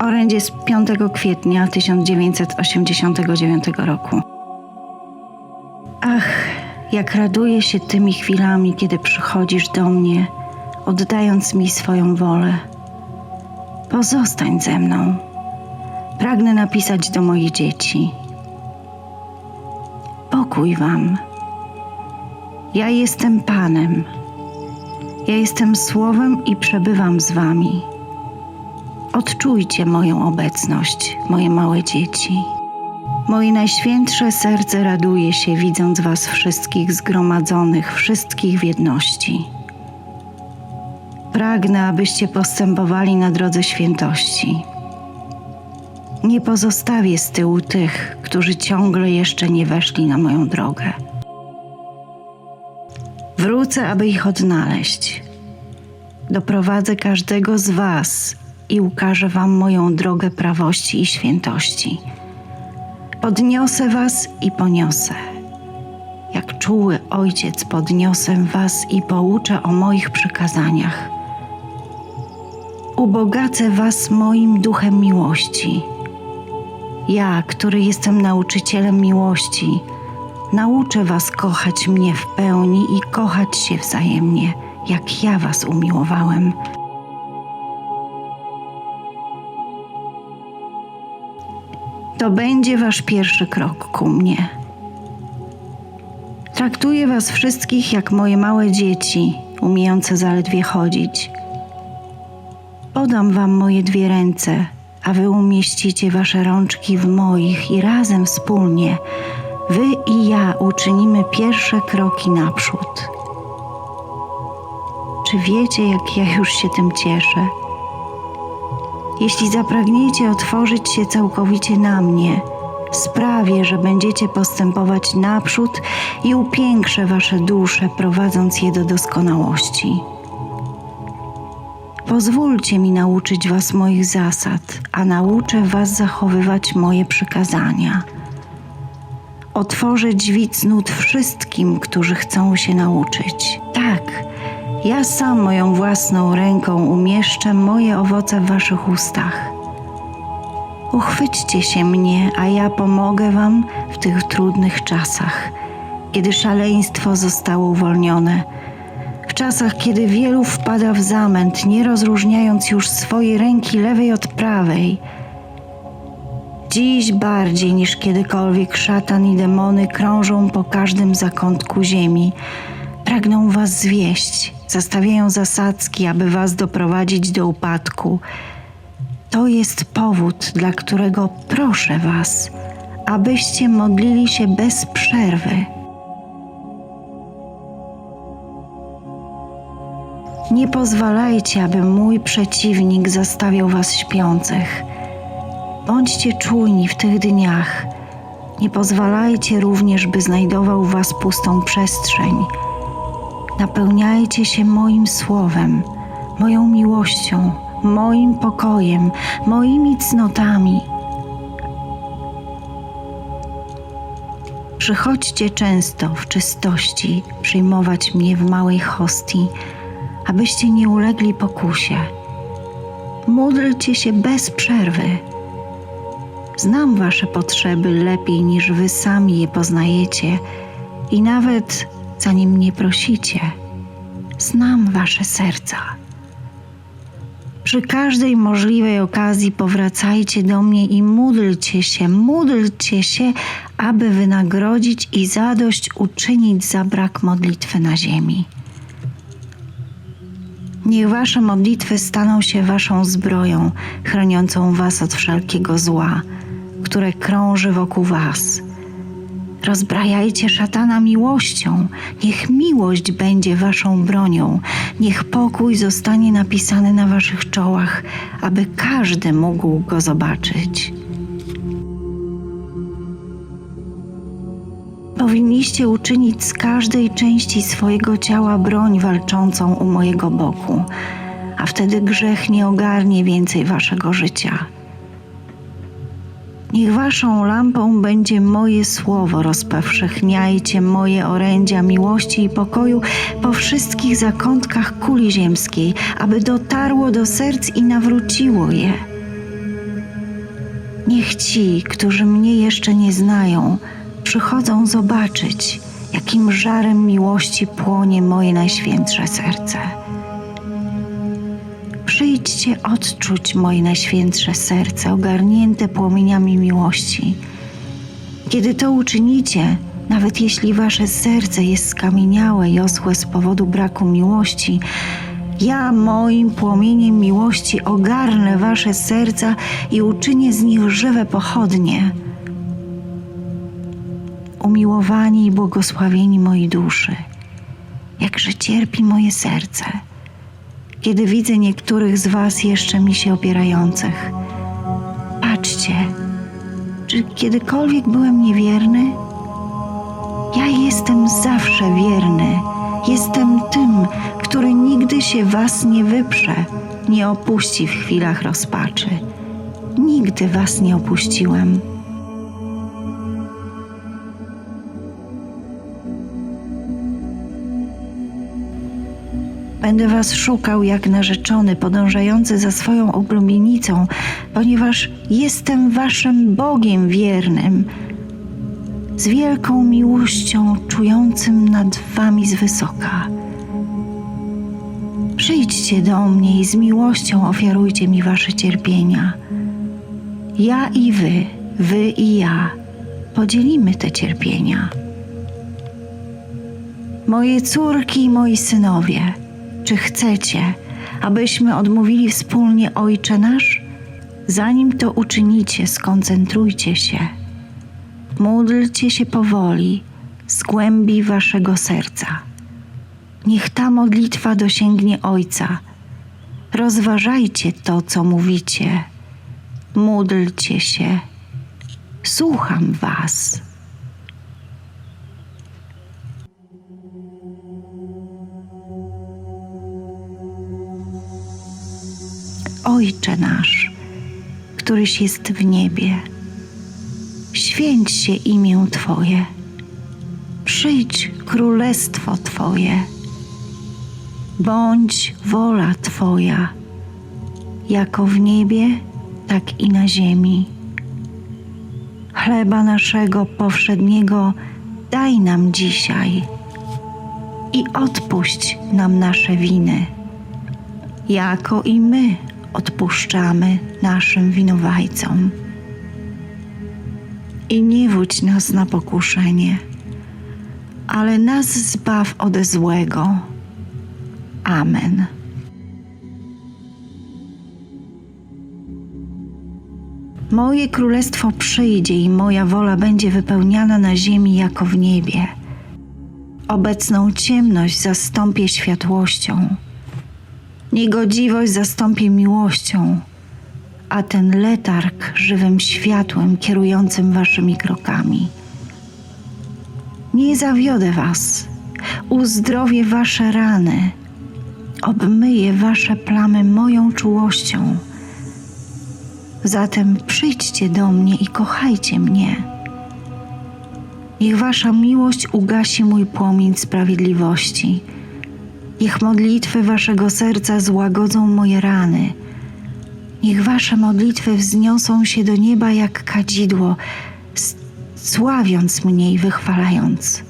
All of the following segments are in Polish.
Orędzie z 5 kwietnia 1989 roku. Ach, jak raduję się tymi chwilami, kiedy przychodzisz do mnie, oddając mi swoją wolę. Pozostań ze mną. Pragnę napisać do moich dzieci. Pokój wam. Ja jestem Panem. Ja jestem Słowem i przebywam z wami. Odczujcie moją obecność, moje małe dzieci. Moje najświętsze serce raduje się, widząc Was wszystkich zgromadzonych, wszystkich w jedności. Pragnę, abyście postępowali na drodze świętości. Nie pozostawię z tyłu tych, którzy ciągle jeszcze nie weszli na moją drogę. Wrócę, aby ich odnaleźć. Doprowadzę każdego z Was i ukażę Wam moją drogę prawości i świętości. Podniosę Was i poniosę. Jak czuły ojciec, podniosę Was i pouczę o moich przykazaniach. Ubogacę Was moim duchem miłości. Ja, który jestem nauczycielem miłości, nauczę Was kochać mnie w pełni i kochać się wzajemnie, jak ja Was umiłowałem. To będzie Wasz pierwszy krok ku mnie. Traktuję Was wszystkich jak moje małe dzieci, umiejące zaledwie chodzić. Podam Wam moje dwie ręce, a Wy umieścicie Wasze rączki w moich i razem wspólnie Wy i ja uczynimy pierwsze kroki naprzód. Czy wiecie, jak ja już się tym cieszę? Jeśli zapragniecie otworzyć się całkowicie na mnie, sprawię, że będziecie postępować naprzód i upiększę wasze dusze, prowadząc je do doskonałości. Pozwólcie mi nauczyć was moich zasad, a nauczę was zachowywać moje przykazania. Otworzę drzwi cnót wszystkim, którzy chcą się nauczyć. Tak, ja sam moją własną ręką umieszczę moje owoce w waszych ustach. Uchwyćcie się mnie, a ja pomogę wam w tych trudnych czasach, kiedy szaleństwo zostało uwolnione. W czasach, kiedy wielu wpada w zamęt, nie rozróżniając już swojej ręki lewej od prawej. Dziś bardziej niż kiedykolwiek szatan i demony krążą po każdym zakątku ziemi. Pragną was zwieść, zastawiają zasadzki, aby was doprowadzić do upadku. To jest powód, dla którego proszę was, abyście modlili się bez przerwy. Nie pozwalajcie, aby mój przeciwnik zastawiał was śpiących. Bądźcie czujni w tych dniach. Nie pozwalajcie również, by znajdował was pustą przestrzeń. Napełniajcie się moim słowem, moją miłością, moim pokojem, moimi cnotami. Przychodźcie często w czystości przyjmować mnie w małej hostii, abyście nie ulegli pokusie. Módlcie się bez przerwy. Znam wasze potrzeby lepiej niż wy sami je poznajecie i nawet zanim mnie prosicie, znam wasze serca. Przy każdej możliwej okazji powracajcie do mnie i módlcie się, módlcie się, aby wynagrodzić i zadość uczynić za brak modlitwy na ziemi. Niech wasze modlitwy staną się waszą zbroją, chroniącą was od wszelkiego zła, które krąży wokół was. Rozbrajajcie szatana miłością. Niech miłość będzie waszą bronią. Niech pokój zostanie napisany na waszych czołach, aby każdy mógł go zobaczyć. Powinniście uczynić z każdej części swojego ciała broń walczącą u mojego boku, a wtedy grzech nie ogarnie więcej waszego życia. Niech waszą lampą będzie moje słowo, rozpowszechniajcie moje orędzia miłości i pokoju po wszystkich zakątkach kuli ziemskiej, aby dotarło do serc i nawróciło je. Niech ci, którzy mnie jeszcze nie znają, przychodzą zobaczyć, jakim żarem miłości płonie moje najświętsze serce. Przyjdźcie odczuć moje najświętsze serce ogarnięte płomieniami miłości. Kiedy to uczynicie, nawet jeśli wasze serce jest skamieniałe i oschłe z powodu braku miłości, ja moim płomieniem miłości ogarnę wasze serca i uczynię z nich żywe pochodnie. Umiłowani i błogosławieni moi duszy, jakże cierpi moje serce, kiedy widzę niektórych z was jeszcze mi się opierających. Patrzcie, czy kiedykolwiek byłem niewierny? Ja jestem zawsze wierny. Jestem tym, który nigdy się was nie wyprze, nie opuści w chwilach rozpaczy. Nigdy was nie opuściłem. Będę was szukał jak narzeczony, podążający za swoją oblubienicą, ponieważ jestem waszym Bogiem wiernym, z wielką miłością czującym nad wami z wysoka. Przyjdźcie do mnie i z miłością ofiarujcie mi wasze cierpienia. Ja i wy, wy i ja podzielimy te cierpienia. Moje córki i moi synowie, czy chcecie, abyśmy odmówili wspólnie Ojcze nasz? Zanim to uczynicie, skoncentrujcie się. Módlcie się powoli z głębi waszego serca. Niech ta modlitwa dosięgnie Ojca. Rozważajcie to, co mówicie. Módlcie się. Słucham was. Ojcze nasz, któryś jest w niebie, święć się imię Twoje, przyjdź królestwo Twoje, bądź wola Twoja, jako w niebie, tak i na ziemi. Chleba naszego powszedniego daj nam dzisiaj i odpuść nam nasze winy, jako i my odpuszczamy naszym winowajcom. I nie wódź nas na pokuszenie, ale nas zbaw ode złego. Amen. Moje królestwo przyjdzie i moja wola będzie wypełniana na ziemi jako w niebie. Obecną ciemność zastąpię światłością Niegodziwość zastąpię miłością, a ten letarg żywym światłem kierującym waszymi krokami. Nie zawiodę was, uzdrowię wasze rany, obmyję wasze plamy moją czułością. Zatem przyjdźcie do mnie i kochajcie mnie. Niech wasza miłość ugasi mój płomień sprawiedliwości Niech modlitwy waszego serca złagodzą moje rany. Niech wasze modlitwy wzniosą się do nieba jak kadzidło, sławiąc mnie i wychwalając.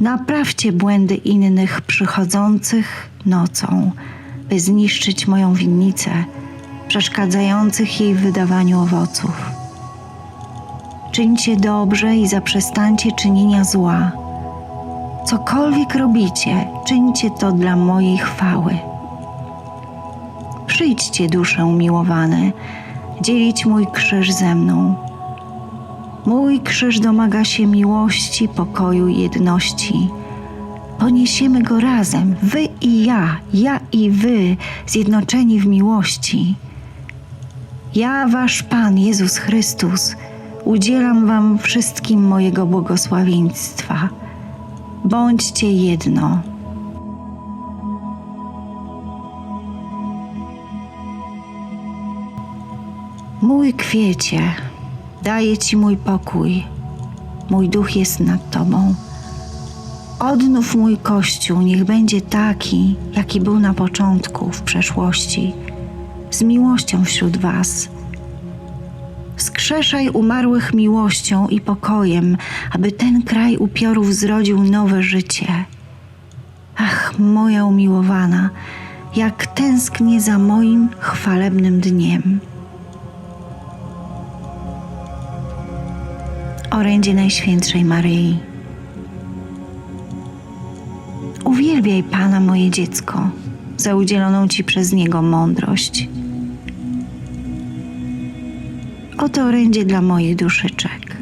Naprawcie błędy innych przychodzących nocą, by zniszczyć moją winnicę, przeszkadzających jej w wydawaniu owoców. Czyńcie dobrze i zaprzestańcie czynienia zła Cokolwiek robicie, czyńcie to dla mojej chwały. Przyjdźcie, dusze umiłowane, dzielić mój krzyż ze mną. Mój krzyż domaga się miłości, pokoju i jedności. Poniesiemy go razem, wy i ja, ja i wy, zjednoczeni w miłości. Ja, wasz Pan Jezus Chrystus, udzielam wam wszystkim mojego błogosławieństwa bądźcie jedno. Mój kwiecie, daję Ci mój pokój, mój duch jest nad Tobą. Odnów mój kościół, niech będzie taki, jaki był na początku, w przeszłości, z miłością wśród Was Wskrzeszaj umarłych miłością i pokojem, aby ten kraj upiorów zrodził nowe życie. Ach, moja umiłowana, jak tęsknię za moim chwalebnym dniem. Orędzie Najświętszej Maryi. Uwielbiaj Pana, moje dziecko, za udzieloną Ci przez Niego mądrość. Oto orędzie dla moich duszyczek.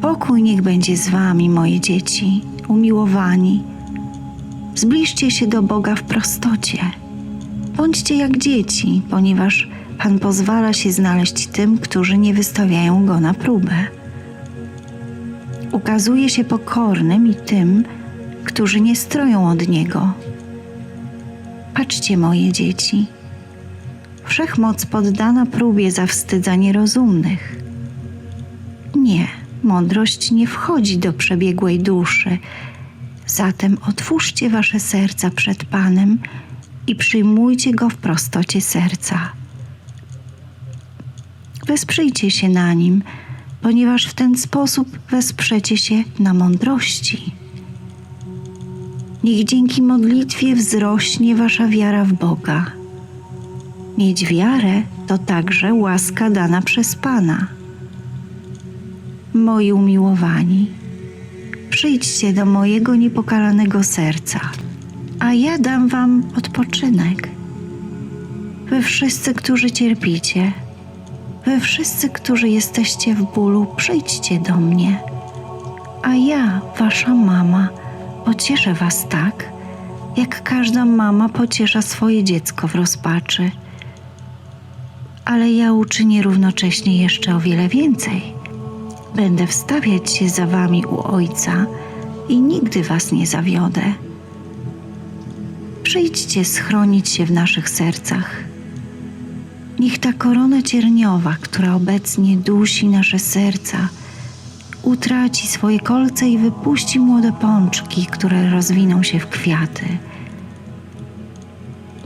Pokój niech będzie z Wami, moje dzieci, umiłowani. Zbliżcie się do Boga w prostocie. Bądźcie jak dzieci, ponieważ Pan pozwala się znaleźć tym, którzy nie wystawiają Go na próbę. Ukazuje się pokornym i tym, którzy nie stroją od Niego. Patrzcie, moje dzieci. Wszechmoc poddana próbie zawstydza nierozumnych. Nie, mądrość nie wchodzi do przebiegłej duszy. Zatem otwórzcie wasze serca przed Panem i przyjmujcie Go w prostocie serca. Wesprzyjcie się na Nim, ponieważ w ten sposób wesprzecie się na mądrości. Niech dzięki modlitwie wzrośnie wasza wiara w Boga. Mieć wiarę to także łaska dana przez Pana. Moi umiłowani, przyjdźcie do mojego niepokalanego serca, a ja dam wam odpoczynek. Wy wszyscy, którzy cierpicie, wy wszyscy, którzy jesteście w bólu, przyjdźcie do mnie, a ja, wasza mama, pocieszę was tak, jak każda mama pociesza swoje dziecko w rozpaczy. Ale ja uczynię równocześnie jeszcze o wiele więcej. Będę wstawiać się za wami u Ojca i nigdy was nie zawiodę. Przyjdźcie schronić się w naszych sercach. Niech ta korona cierniowa, która obecnie dusi nasze serca, utraci swoje kolce i wypuści młode pączki, które rozwiną się w kwiaty.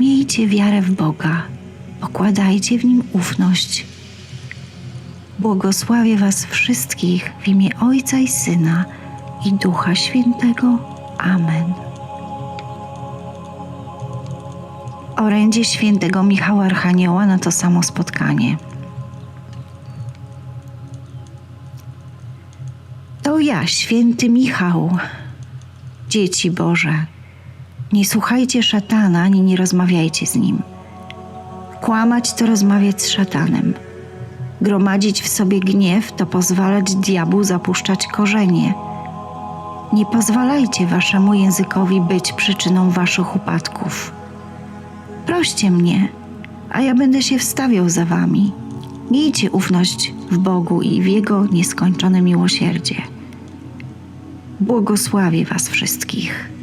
Miejcie wiarę w Boga, pokładajcie w Nim ufność. Błogosławię Was wszystkich w imię Ojca i Syna i Ducha Świętego. Amen. Orędzie świętego Michała Archanioła na to samo spotkanie. To ja, święty Michał, dzieci Boże. Nie słuchajcie szatana, ani nie rozmawiajcie z nim. Kłamać to rozmawiać z szatanem. Gromadzić w sobie gniew to pozwalać diabłu zapuszczać korzenie. Nie pozwalajcie waszemu językowi być przyczyną waszych upadków. Proście mnie, a ja będę się wstawiał za wami. Miejcie ufność w Bogu i w Jego nieskończone miłosierdzie. Błogosławię Was wszystkich.